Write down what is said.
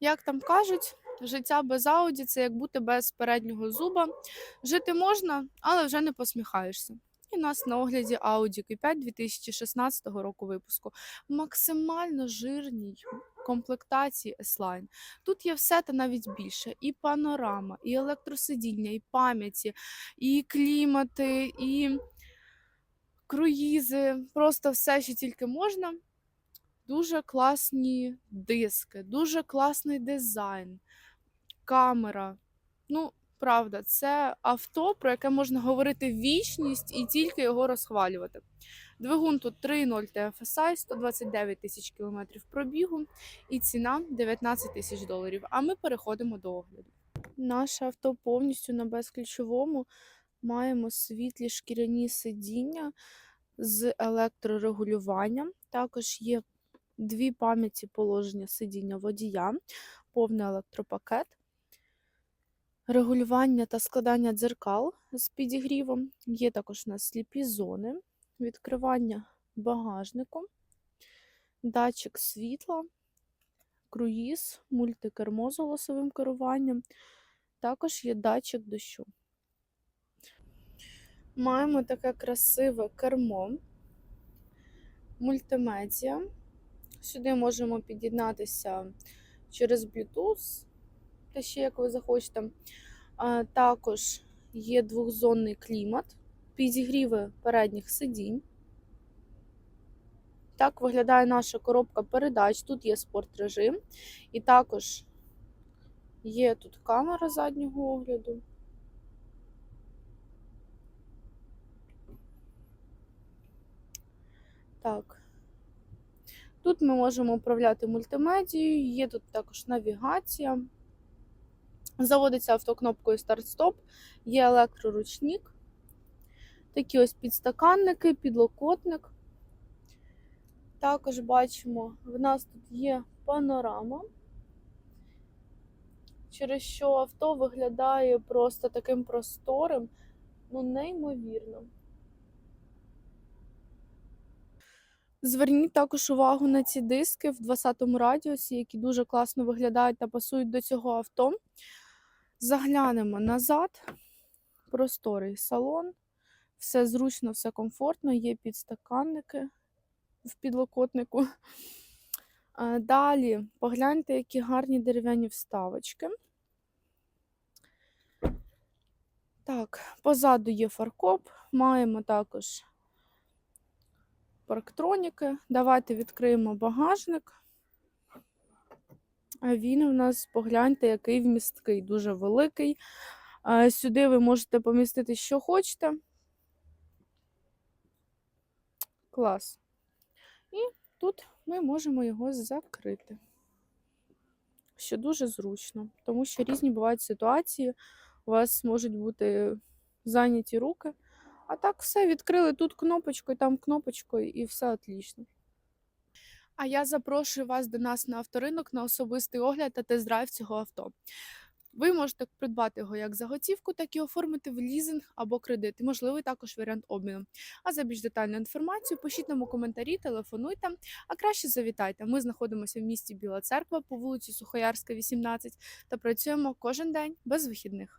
Як там кажуть, життя без Ауді це як бути без переднього зуба. Жити можна, але вже не посміхаєшся. І у нас на огляді Audi Q5 2016 року випуску. Максимально жирній комплектації S-Line. Тут є все та навіть більше: і панорама, і електросидіння, і пам'яті, і клімати, і круїзи. Просто все, що тільки можна. Дуже класні диски, дуже класний дизайн, камера. Ну, правда, це авто, про яке можна говорити вічність і тільки його розхвалювати. Двигун тут 3.0 TFSI, 129 тисяч кілометрів пробігу і ціна 19 тисяч доларів. А ми переходимо до огляду. Наше авто повністю на безключовому. Маємо світлі шкіряні сидіння з електрорегулюванням. Також є дві пам'яті положення сидіння водія, повний електропакет, регулювання та складання дзеркал з підігрівом. Є також у нас сліпі зони, відкривання багажнику, датчик світла, круїз, мультикермо з голосовим керуванням. Також є датчик дощу. Маємо таке красиве кермо, мультимедіа. Сюди можемо під'єднатися через Bluetooth, та ще як ви захочете. Також є двохзонний клімат, підігріви передніх сидінь. Так виглядає наша коробка передач. Тут є спорт режим, і також є тут камера заднього огляду. Так. Тут ми можемо управляти мультимедією, є тут також навігація. Заводиться авто кнопкою старт-стоп, є електроручник. Такі ось підстаканники, підлокотник. Також бачимо, в нас тут є панорама, через що авто виглядає просто таким просторим, ну неймовірно. Зверніть також увагу на ці диски в 20-му радіусі, які дуже класно виглядають та пасують до цього авто. Заглянемо назад, просторий салон, все зручно, все комфортно, є підстаканники в підлокотнику. Далі погляньте, які гарні дерев'яні вставочки. Так, позаду є фаркоп, маємо також парктроніки. Давайте відкриємо багажник. Він у нас, погляньте, який вмісткий, дуже великий. Сюди ви можете помістити, що хочете. Клас. І тут ми можемо його закрити, що дуже зручно, тому що різні бувають ситуації, у вас можуть бути зайняті руки. А так все відкрили тут кнопочкою, там кнопочкою, і все отлично. А я запрошую вас до нас на авторинок на особистий огляд та тест-драйв цього авто. Ви можете придбати його як за готівку, так і оформити в лізинг або кредит. І можливий також варіант обміну. А за більш детальну інформацію пишіть нам у коментарі, телефонуйте, а краще завітайте. Ми знаходимося в місті Біла Церква по вулиці Сухоярська, 18 та працюємо кожен день без вихідних.